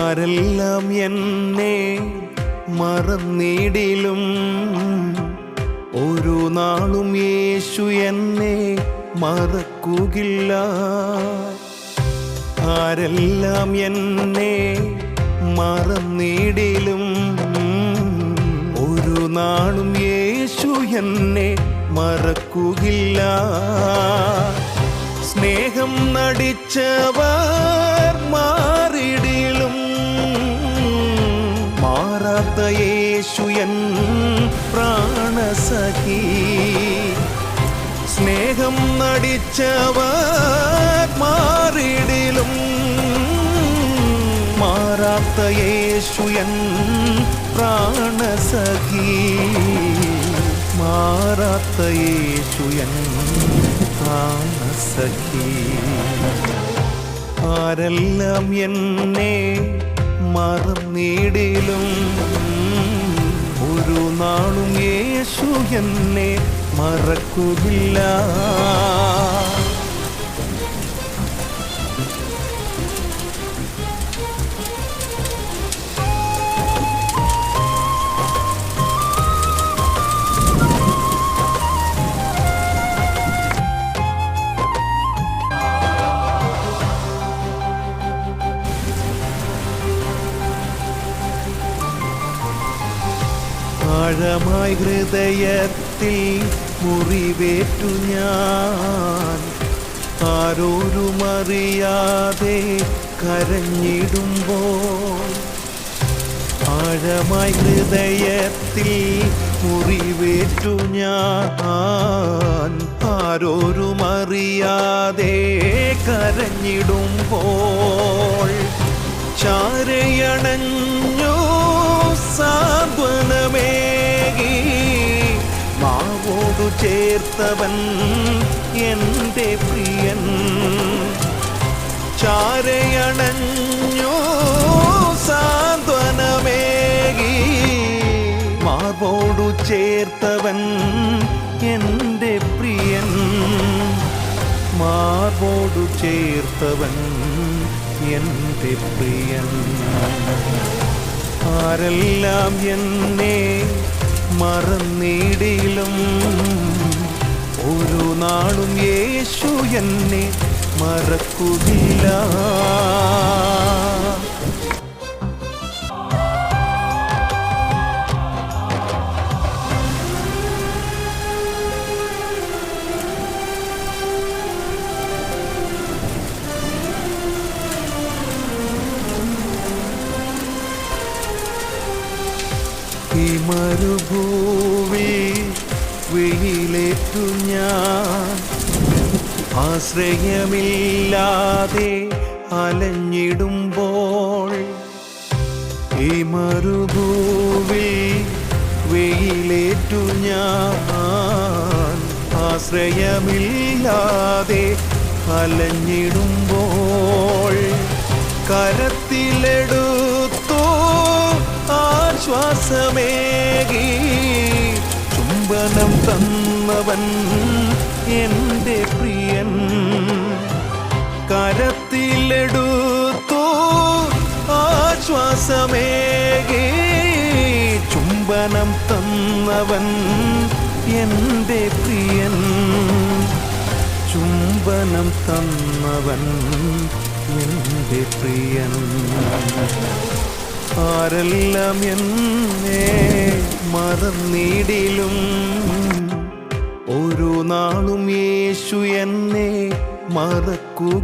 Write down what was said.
ആരെല്ലാം എന്നെ മറന്നിടിലും ഒരു നാളും യേശു എന്നെ മറക്കുകില്ല. ആരെല്ലാം എന്നെ മറന്നിടിലും ഒരു നാളും യേശു എന്നെ മറക്കുകില്ല. സ്നേഹം നടിച്ചവർ മാറിടിലും മാറാത്ത യേശു എൻ പ്രാണസഖി. സ്നേഹം നടിച്ചവർ മാറിടിലും. മാറാത്ത യേശു എൻ പ്രാണസഖി. മാറാത്ത യേശു എൻ പ്രാണസഖി. ആരെല്ലാം എന്നെ മറന്നിടിലും. ഒരു നാളും യേശു എന്നെ മറക്കുകില്ല ആഴമായി ഹൃദയത്തിൽ മുറിവേറ്റു ഞാൻ. ആരോരുമറിയാതെ കരഞ്ഞിടുമ്പോൾ ആഴമായി ഹൃദയത്തിൽ മുറിവേറ്റു ഞാൻ. ആരോരുമറിയാതെ കരഞ്ഞിടുമ്പോൾ ചാരയണഞ്ഞു സാന്ത്വനമേകി. മാവോടു ചേർത്തവൻ എന്റെ പ്രിയൻ. ചാരയണഞ്ഞു സാന്ത്വനമേകി. മാവോടു ചേർത്തവൻ എന്റെ പ്രിയൻ. മാർബോടു ചേർത്തവൻ എന്റെ പ്രിയൻ. ആരെല്ലാം എന്നെ മറന്നിടിലും ഒരു നാളും യേശു എന്നെ മറക്കുകില്ല മരുഭൂവി വെയിലേറ്റു ഞാൻ. ആശ്രയമില്ലാതെ അലഞ്ഞിടുമ്പോൾ ഈ മരുഭൂവി വെയിലേറ്റു ഞാൻ. ആശ്രയമില്ലാതെ അലഞ്ഞിടുമ്പോൾ കരത്തിലെടുത്തു ആശ്വാസമേകി ചുംബനം തന്നവൻ എന്റെ പ്രിയൻ. കരത്തിലെടുത്തു ആശ്വാസമേകി ചുംബനം തന്നവൻ എന്റെ പ്രിയൻ. ചുംബനം തന്നവൻ എന്റെ പ്രിയൻ. ആരെല്ലാം എന്നെ മറന്നിടിലും ഒരു നാളും യേശു എന്നെ മറക്കു